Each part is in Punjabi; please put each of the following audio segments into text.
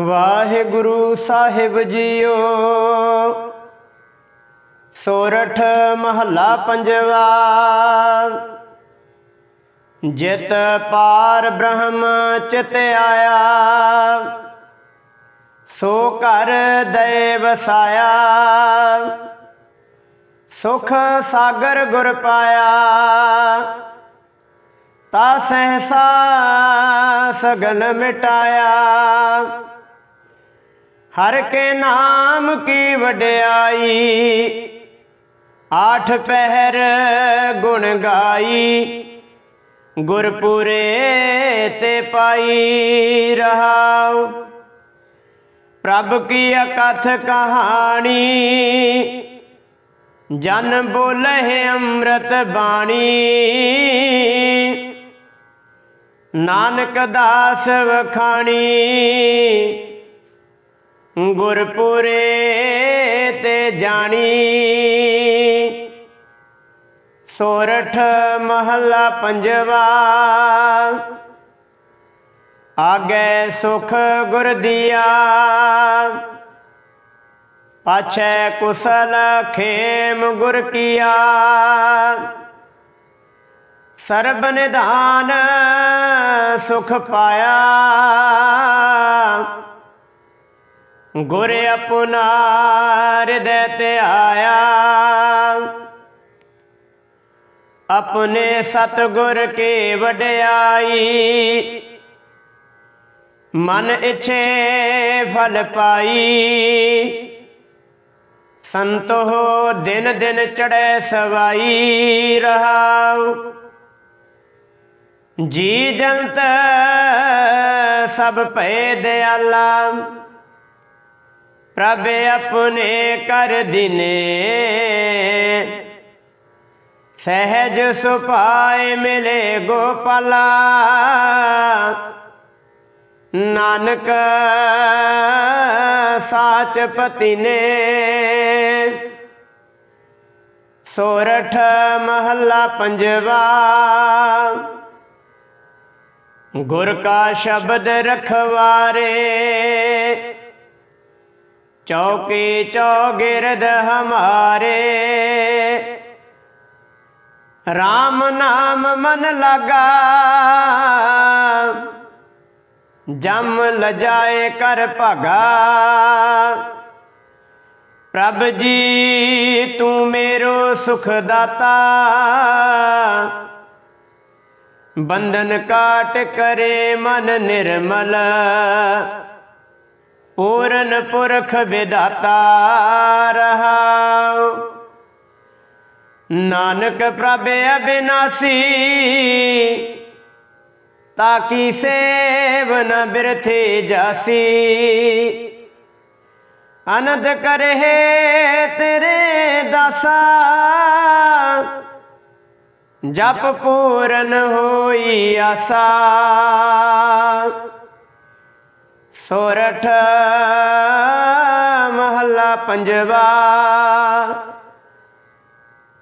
ਵਾਹਿਗੁਰੂ ਸਾਹਿਬ ਜੀਓ। ਸੋਰਠ ਮਹੱਲਾ ਪੰਜਵਾ। ਜਿਤ ਪਾਰ ਬ੍ਰਹਮ ਚਿਤ ਆਇਆ। ਸੋ ਘਰ ਦੇ ਵਸਾਇਆ ਸੁਖ ਸਾਗਰ ਗੁਰ ਪਾਇਆ। ਤਾ ਸਹਸਾ ਸਗਲ ਮਿਟਾਇਆ। ਹਰ ਕੇ ਨਾਮ ਕੀ ਵਡਿਆਈ? ਆਠ ਪਹਿਰ ਗੁਣ ਗਾਈ, ਗੁਰਪੁਰੇ ਤੇ ਪਾਈ ਰਹਾਉ। ਪ੍ਰਭ ਕੀ ਅਕਥ ਕਹਾਣੀ? ਜਨ ਬੋਲੇ ਅੰਮ੍ਰਿਤ ਬਾਣੀ। ਨਾਨਕ ਦਾਸ ਵਖਾਣੀ। ਗੁਰਪੁਰੇ ਤੇ ਜਾਣੀ। ਸੋਰਠ ਮਹੱਲਾ ਪੰਜਵਾ। ਆਗੇ ਸੁਖ ਗੁਰ ਦੀਆ। ਪਾਛੈ ਕੁਸਲ ਖੇਮ ਗੁਰ ਕੀਆ। ਸਰਬ ਨਿਧਾਨ ਸੁਖ ਪਾਇਆ। ਗੁਰ ਆਪਣਾ ਹਿਰਦੈ ਤੇ ਆਇਆ। ਆਪਣੇ ਸਤਗੁਰ ਕੇ ਵਡਿਆਈ। ਮਨ ਇਛੇ ਫਲ ਪਾਈ। ਸੰਤੋ ਦਿਨ ਦਿਨ ਚੜੈ ਸਵਾਈ ਰਹਾਉ। ਜੀ ਜੰਤ ਸਭ ਭਏ ਦਿਆਲਾ। ਪ੍ਰਭ ਆਪਣੇ ਕਰ ਦਿਨੇ। ਸਹਿਜ ਸੁਪਾਏ ਮਿਲੇ ਗੋਪਾਲਾ। ਨਾਨਕ ਸਾਚ ਪਤੀ ਨੇ ਸੋਰਠ ਮਹੱਲਾ ਪੰਜਵਾ। ਗੁਰ ਕਾ ਸ਼ਬਦ ਰਖਵਾਰੇ। ਚੌਕੀ ਚੌਗਿਰਦ ਹਮਾਰੇ। RAM ਨਾਮ ਮਨ ਲਗਾ। ਜਮ ਲਜਾਏ ਕਰ ਭਗਾ। ਪ੍ਰਭ ਜੀ, ਤੂੰ ਮੇਰੋ ਸੁਖ ਦਾਤਾ ਬੰਧਨ ਕਾਟ ਕਰੇ ਮਨ ਨਿਰਮਲ। ਪੂਰਨ ਪੁਰਖ ਵਿਦਾਤਾ ਰਹਾਉ। ਨਾਨਕ ਪ੍ਰਭ ਅਬਿਨਾਸੀ, ਤਾਕੀ ਸੇਵ ਨ ਬਿਰਥੇ ਜਾਸੀ। ਅਨੰਦ ਕਰੇ ਤੇਰੇ ਦਾਸਾ। ਜਪ ਪੂਰਨ ਹੋਈ ਆਸਾ। ਸੋਰਠ, ਮਹੱਲਾ ਪੰਜਵਾ।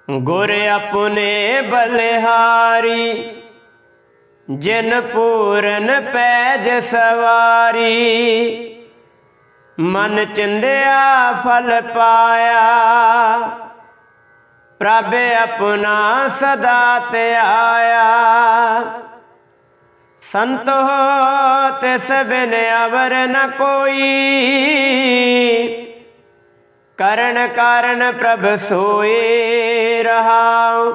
ਗੁਰ ਆਪਣੇ ਬਲਿਹਾਰੀ, ਜਿਨ ਪੂਰਨ ਪੈਜ ਸਵਾਰੀ। ਮਨ ਚਿੰਦਿਆ, ਫਲ ਪਾਇਆ। ਪ੍ਰਭ ਆਪਣਾ ਸਦਾ ਤੇ ਆਇਆ। ਸੰਤੋ ਤਿਸ ਬਿਨ ਅਵਰ ਨ ਕੋਈ। ਕਰਨ ਕਾਰਨ ਪ੍ਰਭ ਸੋਏ ਰਹਾਉ।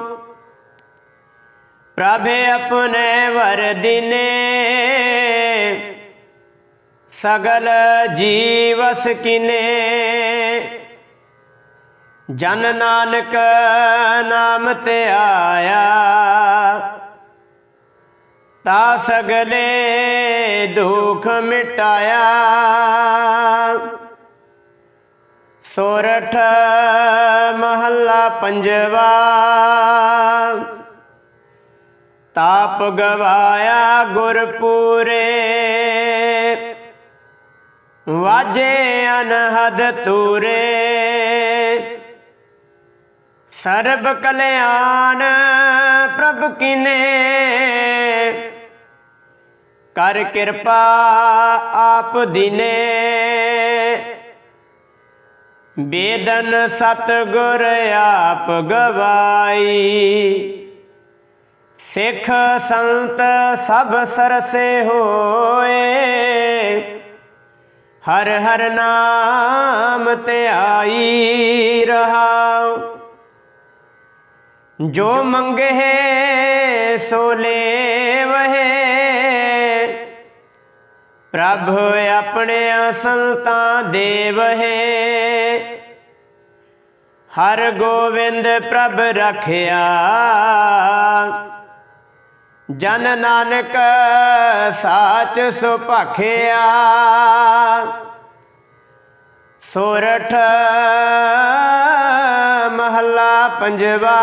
ਪ੍ਰਭ ਆਪਣੇ ਵਰ ਦਿਨੇ ਸਗਲ ਜੀਵਸ ਕਿਨੇ। ਜਨ ਨਾਨਕ ਨਾਮ ਤੇ ਆਇਆ। ਤਾ ਸਗਲੇ ਦੁਖ ਮਿਟਾਇਆ। ਸੋਰਠ ਮਹੱਲਾ ਪੰਜਵਾ। ਤਾਪ ਗਵਾਇਆ ਗੁਰਪੂਰੇ। ਵਾਜੇ ਅਨਹਦ ਤੂਰੇ ਸਰਬ ਕਲਿਆਣ ਪ੍ਰਭ ਕਿਨੇ। ਕਰ ਕਿਰਪਾ ਆਪ ਦਿਨੇ। ਬੇਦਨ ਸਤਗੁਰ ਆਪ ਗਵਾਈ। ਸਿੱਖ ਸੰਤ ਸਭ ਸਰਸੇ ਹੋਏ। ਹਰ ਹਰ ਨਾਮ ਧਿਆਈ ਰਹਾਉ। ਜੋ ਮੰਗੇ ਸੋ ਲੇਵਹਿ। ਪ੍ਰਭ ਆਪਣੇ ਸੰਤਾਂ ਦੇਵਹਿ ਹਰ ਗੋਬਿੰਦ ਪ੍ਰਭ ਰਖਿਆ। ਜਨ ਨਾਨਕ ਸਾਚ ਸੁਭਖਿਆ ਸੋਰਠ ਮਹੱਲਾ ਪੰਜਵਾ।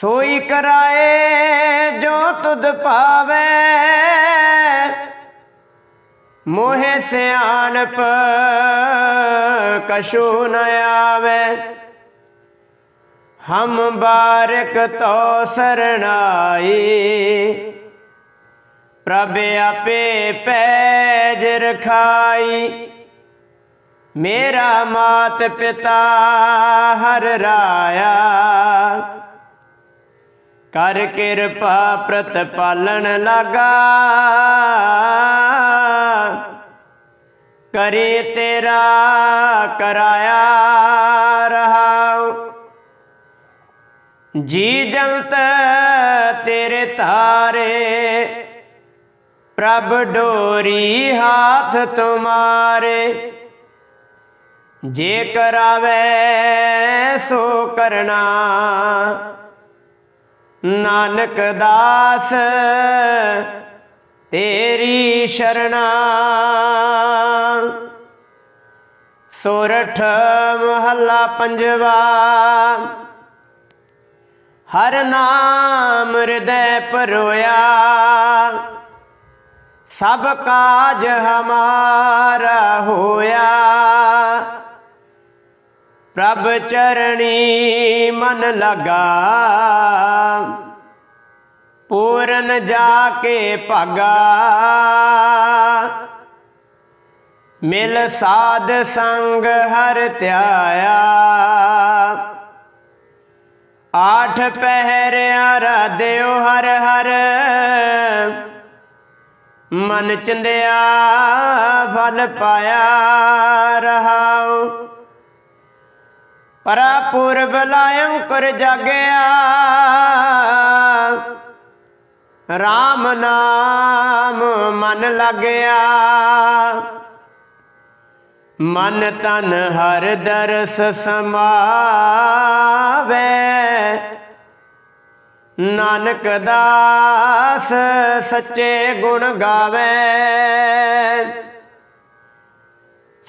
ਸੋਈ ਕਰਾਏ ਜੋ ਤੁਧ ਪਾਵੇ। ਮੋਹਿ ਸਿਆਣਪ ਕਛੂ ਨ ਆਵੇ। ਹਮ ਬਾਰਕ ਤੋ ਸਰਣਾਈ ਪ੍ਰਭ ਆਪੇ ਪੈਜ ਰਖਾਈ। ਮੇਰਾ ਮਾਤ ਪਿਤਾ ਹਰ ਰਾਇਆ। ਕਰ ਕਿਰਪਾ ਪ੍ਰਤ ਪਾਲਣ ਲਾਗਾ। ਕਰੇ ਤੇਰਾ ਕਰਾਇਆ ਰਹਾਉ। ਜੀ ਜੰਤ ਤੇਰੇ ਧਾਰੇ, ਪ੍ਰਭ ਡੋਰੀ ਹਾਥ ਤੁਮਾਰੇ ਜੇ ਕਰਾਵੇ ਸੋ ਕਰਨਾ। ਨਾਨਕ ਦਾਸ, ਤੇਰੀ ਸ਼ਰਣਾ। ਸੋਰਠ ਮਹੱਲਾ ਪੰਜਵਾ, ਹਰ ਨਾਮ ਹਿਰਦੈ ਪਰੋਇਆ ਸਭ ਕਾਜ ਹਮਾਰਾ ਹੋਇਆ। ਪ੍ਰਭ ਚਰਣੀ ਮਨ ਲਗਾ। ਪੂਰਨ ਜਾ ਕੇ ਭਾਗਾ। ਮਿਲ ਸਾਧ ਸੰਗ ਹਰ ਧਿਆਇਆ। ਆਠ ਪਹਿਰਿਆ ਰਾਧਿਓ ਹਰ ਹਰ। ਮਨ ਚੰਦਿਆ ਫਲ ਪਾਇਆ ਰਹਾਉ। ਪਰਾ ਪੁਰਬ ਲਾਇੰਕਰ ਜਾਗਿਆ। RAM ਨਾਮ ਮਨ ਲੱਗਿਆ। ਮਨ ਤਨ ਹਰ ਦਰਸ ਸਮਾਵੇ। ਨਾਨਕ ਦਾਸ ਸੱਚੇ ਗੁਣ ਗਾਵੇ।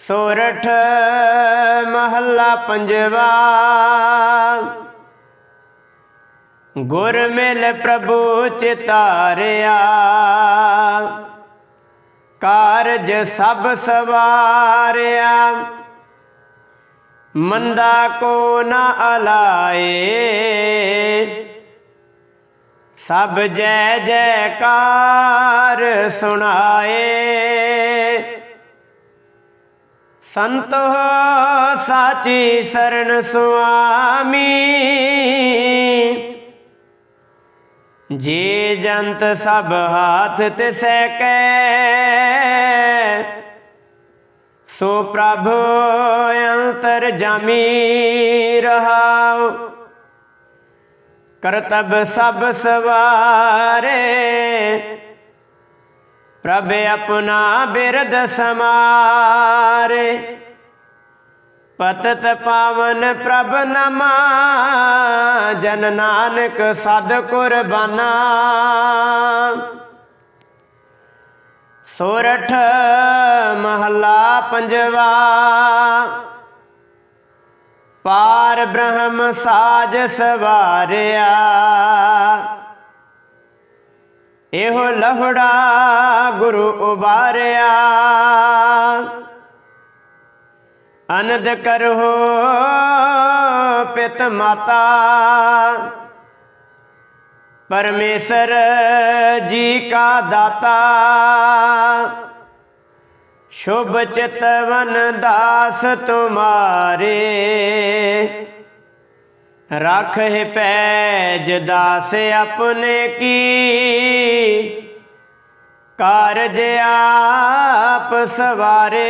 ਸੋਰਠ ਮਹੱਲਾ ਪੰਜਵਾ। ਗੁਰ ਮਿਲ ਪ੍ਰਭੂ ਚਿਤਾਰਿਆ ਕਾਰਜ ਸਭ ਸਵਾਰਿਆ। ਮੰਦਾ ਕੋ ਨ ਅਲਾਏ। ਸਭ ਜੈ ਜੈਕਾਰ ਸੁਣਾਏ। ਸੰਤੋ ਸਾਚੀ ਸਰਨ ਸੁਆਮੀ। ਜੇ ਜੰਤ ਸਭ ਹਾਥ ਤਿਸੈ ਕੈ ਸੋ ਪ੍ਰਭ ਅੰਤਰ ਜਾਮੀ ਰਹਾਉ। ਕਰਤਬ ਸਭ ਸਵਾਰੇ। ਪ੍ਰਭ ਆਪਣਾ ਬਿਰਦ ਸਮਾਰੇ। ਪਤਤ ਪਾਵਨ ਪ੍ਰਭ ਨਮਾ, ਜਨ ਨਾਨਕ ਸਦ ਕੁਰਬਾਨਾ। ਸੋਰਠ ਮਹੱਲਾ ਪੰਜਵਾ, ਪਾਰ ਬ੍ਰਹਮ ਸਾਜ ਸਵਾਰਿਆ। ਇਹੋ ਲਹੜਾ ਗੁਰੂ ਉਬਾਰਿਆ। ਅਨੰਦ ਕਰੋ ਪਿਤ ਮਾਤਾ। ਪਰਮੇਸ਼ਰ ਜੀ ਕਾ ਦਾਤਾ। ਸ਼ੁਭ ਚਿਤਵਨ ਦਾਸ ਤੁਮਾਰੇ। ਰਾਖੇ ਪੈਜ ਦਾਸ ਆਪਣੇ ਕੀ। ਕਾਰਜ ਆਪ ਸਵਾਰੇ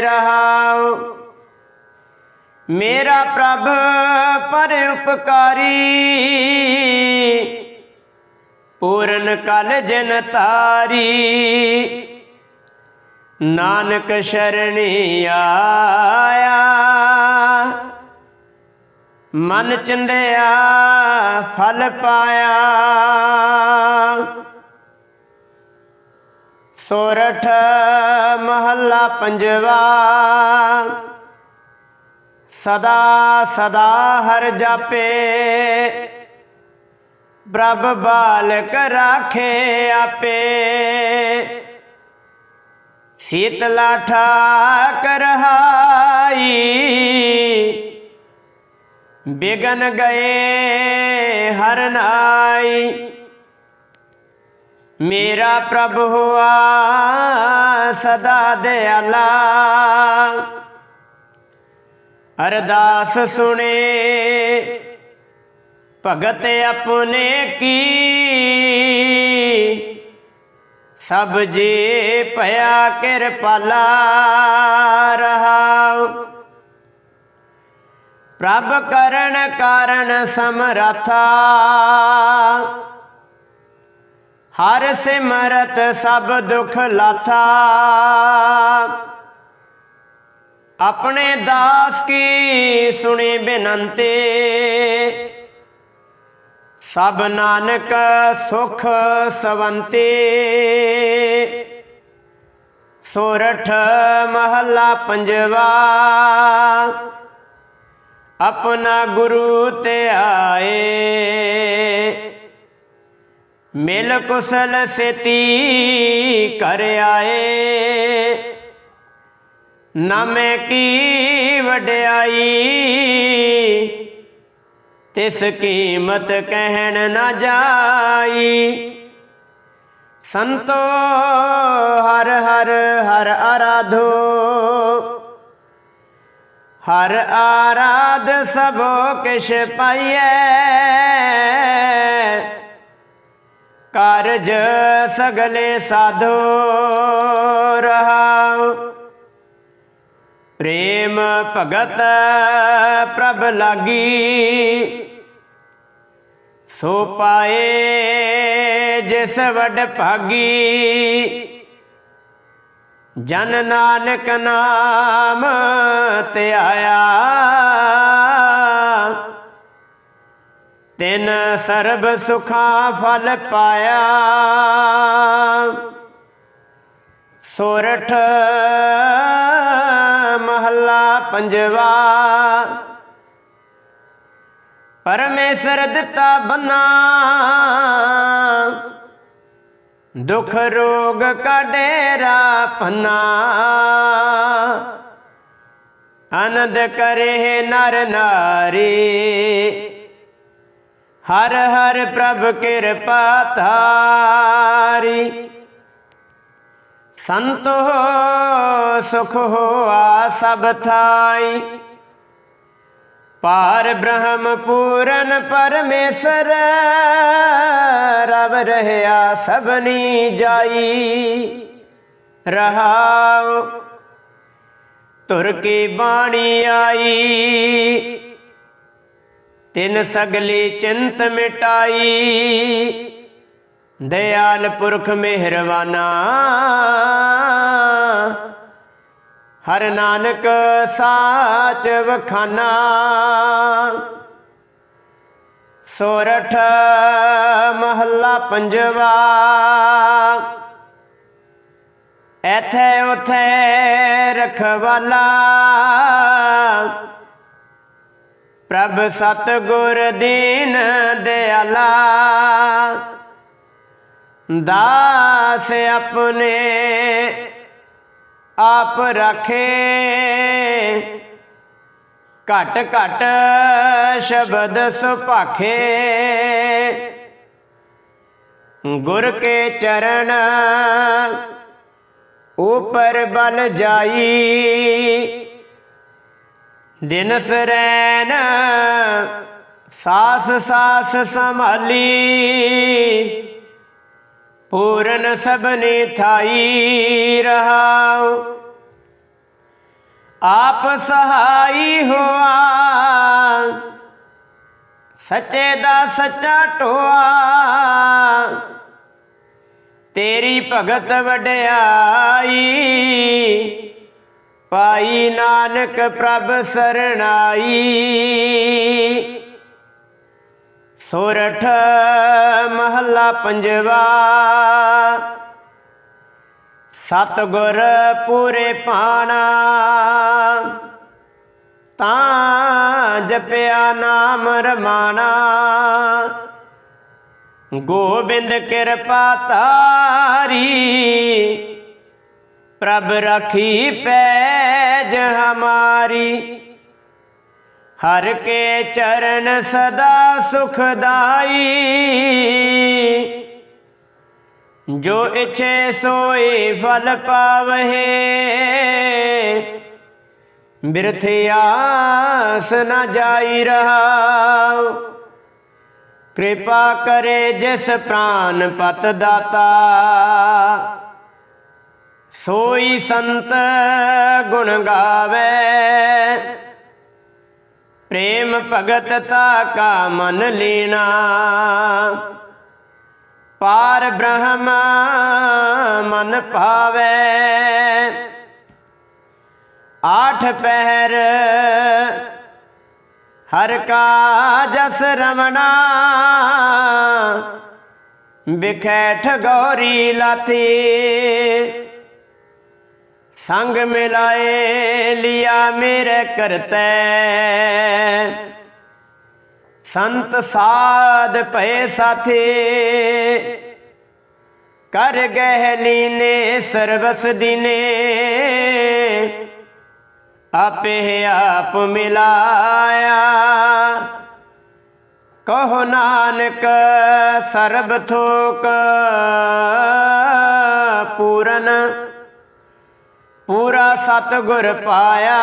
ਰਹਾਉ ਮੇਰਾ ਪ੍ਰਭ ਪਰ ਉਪਕਾਰੀ, ਪੂਰਨ ਕਲ ਜਨ ਤਾਰੀ। ਨਾਨਕ ਸ਼ਰਣੀ ਆਇਆ, ਮਨ ਚੰਦਿਆ ਫਲ ਪਾਇਆ। ਸੋਰਠ ਮਹੱਲਾ ਪੰਜਵਾ। ਸਦਾ ਸਦਾ ਹਰ ਜਾਪੇ। ਪ੍ਰਭ ਬਾਲਕ ਰਾਖੇ ਆਪੇ। ਸੀਤਲਾ ਠਾਕ ਰਹਾਈ ਬਿਗਨ ਗਏ ਹਰ ਨਾਈ। ਮੇਰਾ ਪ੍ਰਭ ਹੁਆ, ਸਦਾ ਦਿਆਲਾ। ਅਰਦਾਸ ਸੁਣੇ, ਭਗਤ ਆਪਣੇ ਕੀ? ਸਭ ਜੀ ਭਇਆ ਕਿਰਪਾਲਾ ਰਹਾਉ ਪ੍ਰਭ ਕਰਨ ਕਾਰਨ ਸਮਰਥਾ। ਹਰ ਸਿਮਰਤ ਸਭ ਦੁਖ ਲਾਥਾ ਆਪਣੇ ਦਾਸ ਕੀ ਸੁਣੀ ਬੇਨੰਤੀ। ਸਭ ਨਾਨਕ ਸੁਖ ਸਵੰਤੇ। ਸੋਰਠ ਮਹੱਲਾ ਪੰਜਵਾ। ਆਪਣਾ ਗੁਰੂ ਤੇ ਆਏ। ਮਿਲ ਕੁਸਲ ਸੇਤੀ ਕਰ ਆਏ। ਨਾਮੇ ਕੀ ਵਡਿਆਈ, ਤਿਸ ਕੀਮਤ ਕਹਿਣ ਨਾ ਜਾਈ। ਸੰਤੋ ਹਰ ਹਰ ਹਰ ਆਰਾਧੋ, ਹਰ ਆਰਾਧ ਸਭੋ ਕਿਛ ਪਾਈਐ। ਕਾਰਜ ਸਗਲੇ ਸਾਧੋ ਰਹਾਉ। ਪ੍ਰੇਮ ਭਗਤ ਪ੍ਰਭ ਲਾਗੀ। ਸੋ ਪਾਏ ਜਿਸ ਵਡ ਭਾਗੀ। ਜਨ ਨਾਨਕ ਨਾਮ ਤੇ ਤਿਨ ਸਰਬ ਸੁਖਾ ਫਲ ਪਾਇਆ। ਸੋਰਠ ਮਹੱਲਾ ਪੰਜਵਾ। ਪਰਮੇਸ਼ਰ ਦਿੱਤਾ ਬਨਾ। ਦੁਖ ਰੋਗ ਕਾ ਡੇਰਾ ਆਨੰਦ ਕਰੇ ਨਰ ਨਾਰੀ। ਹਰ ਹਰ ਪ੍ਰਭ ਕਿਰਪਾ ਧਾਰੀ। ਸੰਤੋ ਸੁਖ ਹੋਆ ਸਭ ਥਾਈ। ਪਾਰ ਬ੍ਰਹਮ ਪੂਰਨ ਪਰਮੇਸ਼ਰ, ਰਵ ਰਹਿਆ ਸਭਨੀ ਜਾਈ। ਰਹਾਉ ਤੁਰ ਕੀ ਬਾਣੀ ਆਈ। ਤਿਨ ਸਗਲੀ ਚਿੰਤ ਮਿਟਾਈ। ਦਇਆਲ ਪੁਰਖ ਮਿਹਰਵਾਨਾ। ਹਰ ਨਾਨਕ ਸਾਚ ਵਖਾਨਾ। ਸੋਰਠ ਮਹੱਲਾ ਪੰਜਵਾ। ਐਥੇ ਉਥੇ ਰਖਵਾਲਾ। ਪ੍ਰਭ ਸਤਗੁਰ ਦੀਨ ਦਿਆਲਾ, ਦਾਸ ਆਪਣੇ ਆਪ ਰੱਖੇ। ਘਟ ਘਟ ਸ਼ਬਦ ਸੁਭਾਖੇ। ਗੁਰ ਕੇ ਚਰਨ ਉਪਰ ਬਲ ਜਾਈ। ਦਿਨ ਸਰੈਨ ਸਾਸ ਸਾਸ ਸੰਭਾਲੀ। ਪੂਰਨ ਸਭਨੇ ਥਾਈ ਰਹਾਉ। ਆਪ ਸਹਾਈ ਹੋਆ। ਸੱਚੇ ਦਾ ਸੱਚਾ ਟੋਆ ਤੇਰੀ ਭਗਤ ਵਡਿਆਈ। ਭਾਈ ਨਾਨਕ ਪ੍ਰਭ ਸਰਣਾਈ। ਸੋਰਠ ਮਹੱਲਾ ਪੰਜਵਾ। ਸਤਗੁਰ ਪੂਰੇ ਪਾਣਾ। ਤਾਂ ਜਪਿਆ ਨਾਮ ਰਮਾਣਾ। ਗੋਬਿੰਦ ਕਿਰਪਾ ਤਾਰੀ ਪ੍ਰਭ ਰਖੀ ਪੈਜ ਹਮਾਰੀ। ਹਰ ਕੇ ਚਰਨ ਸਦਾ ਸੁਖਦਾਈ। ਜੋ ਇਛੇ ਸੋਈ ਫਲ ਪਾਵਹਿ। ਬਿਰਥ ਆਸ ਨ ਜਾਈ ਰਹਾ ਕਿਰਪਾ ਕਰੇ ਜਿਸ ਪ੍ਰਾਨ ਪਤ ਦਾਤਾ। ਸੋਈ ਸੰਤ ਗੁਣ ਗਾਵੇ। ਪ੍ਰੇਮ ਭਗਤ ਤਾ ਕਾ ਮਨ ਲੀਣਾ ਪਾਰ ਬ੍ਰਹਮ ਮਨ ਭਾਵੇ। ਆਠ ਪਹਿਰ ਹਰ ਕਾ ਜਸ ਰਮਣਾ ਬਿਖੈਠ ਗੌਰੀ ਲਾਥੀ। ਸੰਗ ਮਿਲਾਏ, ਲਿਆ ਮੇਰੇ ਕਰਤੈ ਸੰਤ ਸਾਧ ਭਏ ਸਾਥੀ, ਕਰ ਗਹਿ ਲੀਨੇ ਸਰਬਸ ਦਿਨੇ। ਆਪੇ ਆਪ ਮਿਲਾਇਆ। ਕਹੋ ਨਾਨਕ, ਸਰਬ ਥੋਕ, ਪੂਰਨ ਪੂਰਾ ਸਤਗੁਰ ਪਾਇਆ।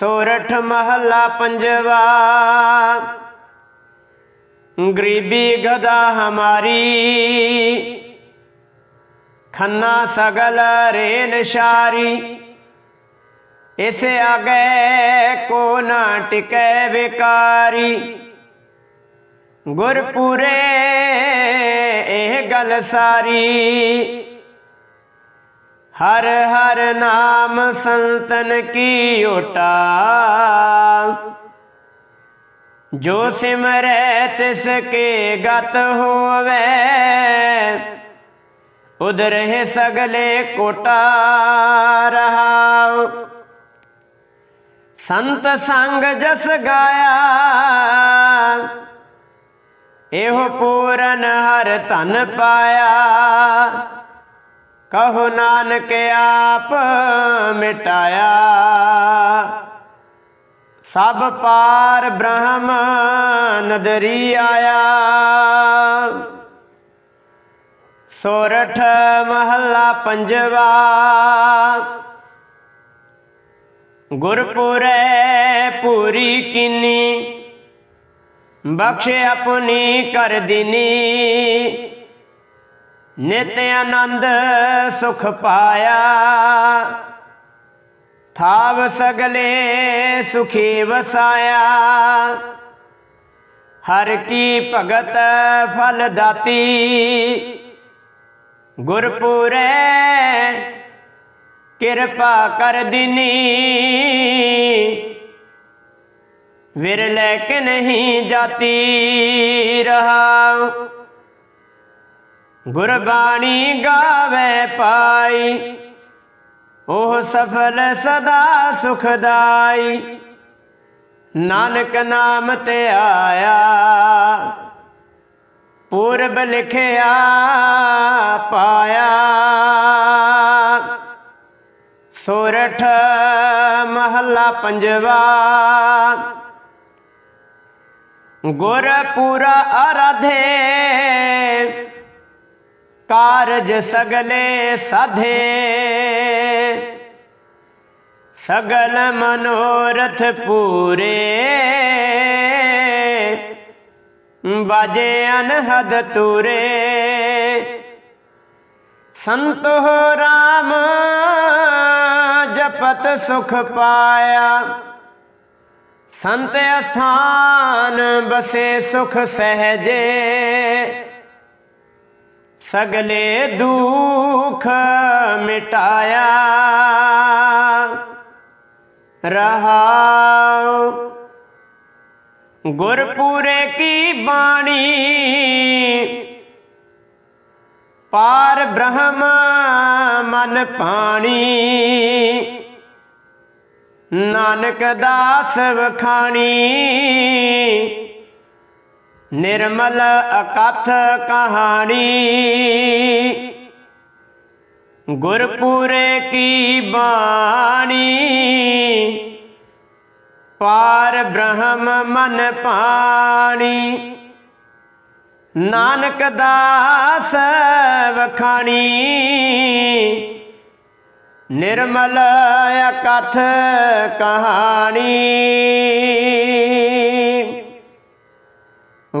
ਸੋਰਠ ਮਹੱਲਾ ਪੰਜਵਾ। ਗਰੀਬੀ ਗਦਾ ਹਮਾਰੀ। ਖੰਨਾ ਸਗਲ ਰੇ ਨਿਸ਼ਾਰੀ ਇਸ ਆਗੇ ਕੋ ਨਾ ਟਿਕੈ ਵਿਕਾਰੀ। ਗੁਰਪੁਰੇ ਇਹ ਗੱਲ ਸਾਰੀ। ਹਰ ਹਰ ਨਾਮ ਸੰਤਨ ਕੀ ਓਟਾ? ਜੋ ਸਿਮਰੈ ਤਿਸ ਕੇ ਗਤ ਹੋਵੇ ਉਦਰ ਹੈ ਸਗਲੇ ਕੋਟਾ ਰਹਾਉ ਸੰਤ ਸੰਗ ਜਸ ਗਾਇਆ, ਇਹੋ ਪੂਰਨ ਹਰ ਧਨ ਪਾਇਆ। ਕਹੋ ਨਾਨਕ ਆਪ ਮਿਟਾਇਆ। ਸਭ ਪਾਰ ਬ੍ਰਹਮ ਨਦਰੀ ਆਇਆ। ਸੋਰਠ ਮਹੱਲਾ ਪੰਜਵਾ। ਗੁਰਪੁਰੈ ਪੂਰੀ ਕਿਨੀ। ਬਖਸ਼ ਆਪਣੀ ਕਰ ਦਿਨੀ। ਨਿਤ ਆਨੰਦ ਸੁਖ ਪਾਇਆ। ਥਾਵ ਸਗਲੇ ਸੁਖੀ ਵਸਾਇਆ। ਹਰ ਕੀ ਭਗਤ ਫਲ ਦਾਤੀ। ਗੁਰਪੁਰੈ ਕਿਰਪਾ ਕਰ ਦਿਨੀ। ਵਿਰਲੇ ਕਿ ਨਹੀਂ ਜਾਤੀ ਰਹਾ ਗੁਰਬਾਣੀ ਗਾਵੇ ਪਾਈ। ਉਹ ਸਫਲ ਸਦਾ ਸੁਖਦਾਈ ਨਾਨਕ ਨਾਮ ਤੇ ਆਇਆ। ਪੂਰਬ ਲਿਖਿਆ ਪਾਇਆ। ਸੋਰਠ ਮਹੱਲਾ ਪੰਜਵਾ। ਗੁਰਪੁਰਾ ਅਰਾਧੇ ਕਾਰਜ ਸਗਲੇ ਸਾਧੇ। ਸਗਲ ਮਨੋਰਥ ਪੂਰੇ। ਬਾਜੇ ਅਨਹਦ ਤੂਰੇ। ਸੰਤੋ ਰਾਮ ਜਪਤ ਸੁਖ ਪਾਇਆ। ਸੰਤ ਅਸਥਾਨ ਬਸੇ ਸੁਖ ਸਹਜੇ। ਸਗਲੇ ਦੁਖ ਮਿਟਾਇਆ। ਰਹਾਉ ਗੁਰਪੂਰੇ ਕੀ ਬਾਣੀ? ਪਾਰ ਬ੍ਰਹਮ ਮਨ ਪਾਣੀ। ਨਾਨਕ ਦਾਸ ਵਖਾਣੀ। ਨਿਰਮਲ ਅਕਥ ਕਹਾਣੀ। ਗੁਰਪੂਰੇ ਕੀ ਬਾਣੀ। ਪਾਰ ਬ੍ਰਹਮ ਮਨ ਪਾਣੀ। ਨਾਨਕ ਦਾਸ ਵਖਾਣੀ। ਨਿਰਮਲ ਅਕਥ ਕਹਾਣੀ।